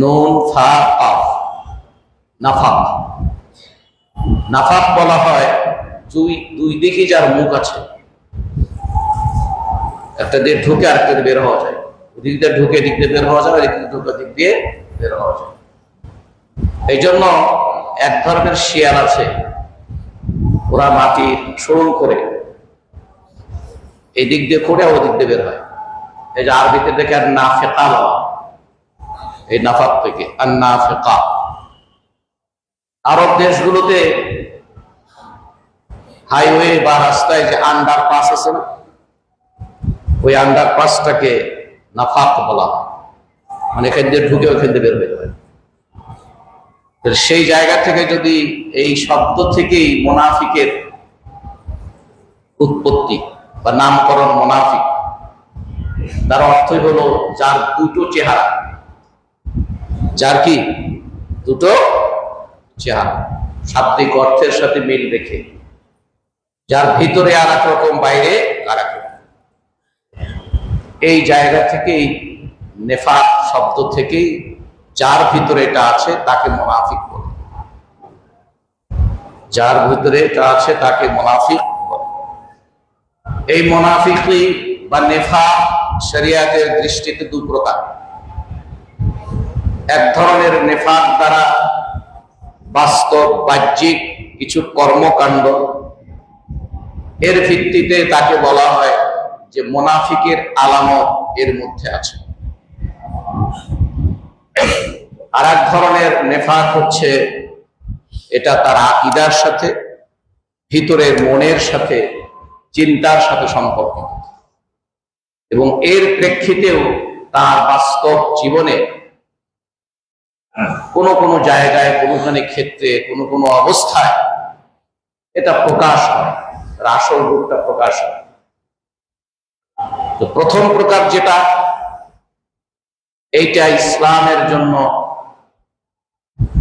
নুন ফা কাফ নাফাক। নাফাক বলা হয় দুই দুই দিকে যার মুখ আছে। একটা দিয়ে ঢুকে আরেকটা বের হওয়া যায়। ওদিক দিয়ে ঢুকে দিক দিয়ে বের হওয়া যায় এদিক দিয়ে ঢুকে দিক দিয়ে বের হওয়া যায়। এই জন্য এক ধরনের শিয়াল আছে, ওরা মাটি সরল করে। এই দিক দিয়ে করে ওদিক দিয়ে বের হয়। এই যে আরবিতে দেখে আর না ফেকা বলা এই নাফাক থেকে আরব দেশগুলোতে হাইওয়ে বা রাস্তায় যে আন্ডার পাস আছে না, ওই আন্ডার পাসটাকে নাফাক বলা মানে এখান দিয়ে ঢুকে ওখান দিয়ে বের হয়ে যাবে সেই জায়গা থেকে যদি এই শব্দ থেকেই মোনাফিকের উৎপত্তি বা নামকরণ মোনাফিক, তার অর্থই হলো যার দুটো চেহারা। যার কি? দুটো চেহারা। শাব্দিক অর্থের সাথে মিল রেখে। যার ভিতরে আর এক রকম, বাইরে আর এক রকম। এই জায়গা থেকেই, নেফাক শব্দ থেকেই, যার ভিতরে এটা আছে, তাকে মোনাফিক বলে। যার ভিতরে এটা আছে, তাকে মোনাফিক বলে। এই মোনাফিকই বা নেফা শরিয়াতের দৃষ্টিতে দু প্রকার। এক ধরনের নেফাক দ্বারা বাস্তব, বাহ্যিক কিছু কর্মকাণ্ড। এর ভিত্তিতে তাকে বলা হয় যে মোনাফিকের আলামত এর মধ্যে আছে। আর এক ধরনের নেফাক হচ্ছে এটা তার আকিদার সাথে, ভিতরের মনের সাথে, চিন্তার সাথে সম্পর্কিত। এবং এর প্রেক্ষিতেও তার বাস্তব জীবনে কোন কোন জায়গায়, কোনো কোনো ক্ষেত্রে, কোনো কোনো অবস্থায় এটা প্রকাশ হয়। আসল রূপটা প্রকাশ হয়। তো প্রথম প্রকার যেটা, এইটা ইসলামের জন্য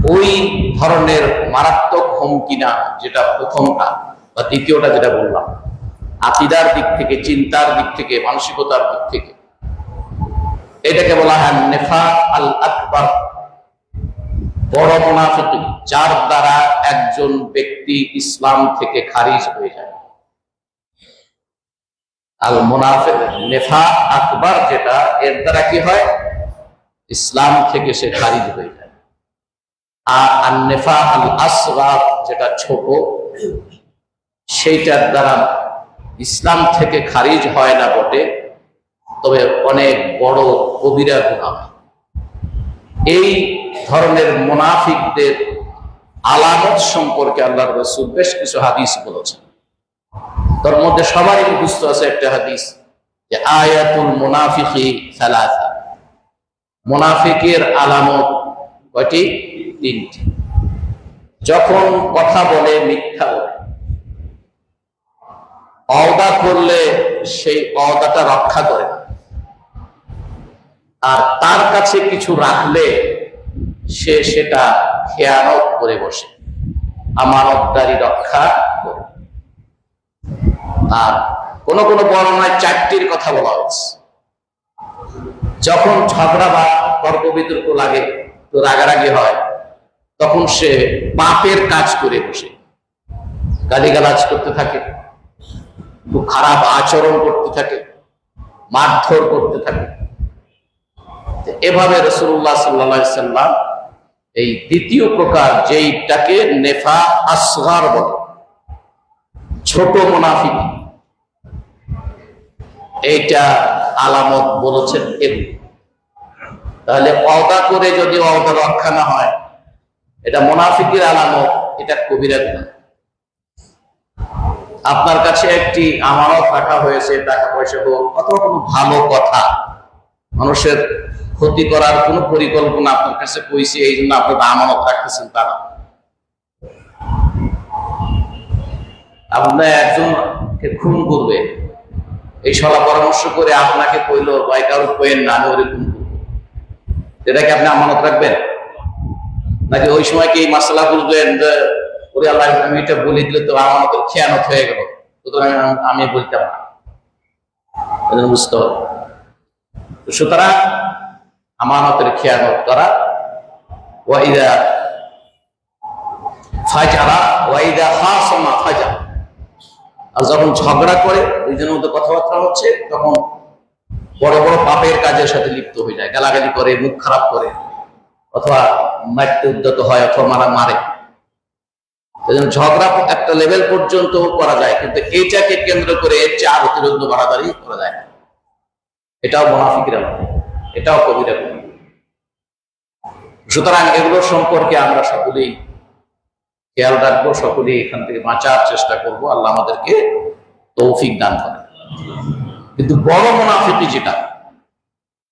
ওই ধরনের মারাত্মক হুমকি না, যেটা প্রথমটা বা দ্বিতীয়টা যেটা বললাম। আকিদার দিক থেকে, চিন্তার দিক থেকে, মানসিকতার দিক থেকে। এটাকে বলা হয় নেফা আল আকবর বড় মুনাফিক যার দ্বারা একজন ব্যক্তি ইসলাম থেকে খারিজ হয়ে যায়। আল মুনাফিক নেফা আকবর যেটা, এর দ্বারা কি হয়? ইসলাম থেকে সে খারিজ হয়ে যায়। আর নেফা আল আসগার যেটা ছোট, সেইটার দ্বারা ইসলাম থেকে খারিজ হয় না বটে, তবে অনেক বড় কবিরা গুণা হয় এই ধরনের মুনাফিকদের আলামত সম্পর্কে আল্লাহ রসুল বেশ কিছু হাদিস বলেছেন। তার মধ্যে সবারই মুখস্থ আছে একটা হাদিস যে আয়াতুল মুনাফিকি সালাসা। মুনাফিকের আলামত কয়টি? তিনটি। যখন কথা বলে, মিথ্যা বলে। অদা করলে সেই অদাটা রক্ষা করে না। আর তার কাছে কিছু রাখলে সে সেটা খেয়ানত করে বসে। আমানতদারি রক্ষা করে আর কোন কোন বর্ণনায় চারটির কথা বলা হচ্ছে যখন ঝগড়া বা তর্ক বিতর্ক লাগে তো রাগারাগি হয়, তখন সে পাপের কাজ করে বসে। গালিগালাজ করতে থাকে, খুব খারাপ আচরণ করতে থাকে, মারধর করতে থাকে। এভাবে রসুল্লাহ সাল্লা সাল্লাম এই দ্বিতীয় প্রকার যেইটাকে নেফা আসগার বলে। ছোট মুনাফিক। এইটা আলামত বলেছেন এগুলো তাহলে অদা করে যদি অদা রক্ষা না হয়, এটা মুনাফিকের আলামত, এটা কবিরা গুণা আপনার কাছে একটি আমানত রাখা হয়েছে, টাকা পয়সা হোক, অথবা কোনো ভালো কথা, মানুষের ক্ষতি করার কোন পরিকল্পনা আপনার কাছে কইছে, এই জন্য আপনি আমানত রাখতেছেন তারা। আপনার একজনকে খুন করবে। এই সলা পরামর্শ করে আপনাকে কইলো, ভাই কারও কইেন না, আমি ওরে খুন করব। এটাকে আপনি আমানত রাখবেন? নাকি ওই সময় কি এই মাসালা বুঝবেন যে, ওরে আল্লাহ, আমি এটা বলে দিলে তো আমাদের খেয়ানত হয়ে গেল। সুতরাং আমি- আমি বলতাম না। বুঝতে হবে। সুতরাং আমানতের খেয়ানত করা। ওয়াইদা ফাজারা ওয়াইদা হাসমা ফাজা। আর যখন ঝগড়া করে দুইজনের মধ্যে কথাবার্তা হচ্ছে, তখন বড় বড় পাপের কাজের সাথে লিপ্ত হয়ে যায়, গালাগালি করে, মুখ খারাপ করে, অথবা মারতে উদ্যত হয়, অথবা মারা মারে। ঝগড়া একটা লেভেল পর্যন্ত করা যায়, কিন্তু এইটাকে কেন্দ্র করে এর চেয়ে আর অতিরিক্ত বাড়াবাড়ি করা যায় এটাও মোনাফিকের আমল এটাও কবিরা কবি। সুতরাং এগুলো সম্পর্কে আমরা সকলেই খেয়াল রাখব, সকলেই এখান থেকে বাঁচার চেষ্টা করব। আল্লাহ আমাদেরকে তৌফিক দান করে কিন্তু বড় মুনাফিকি যেটা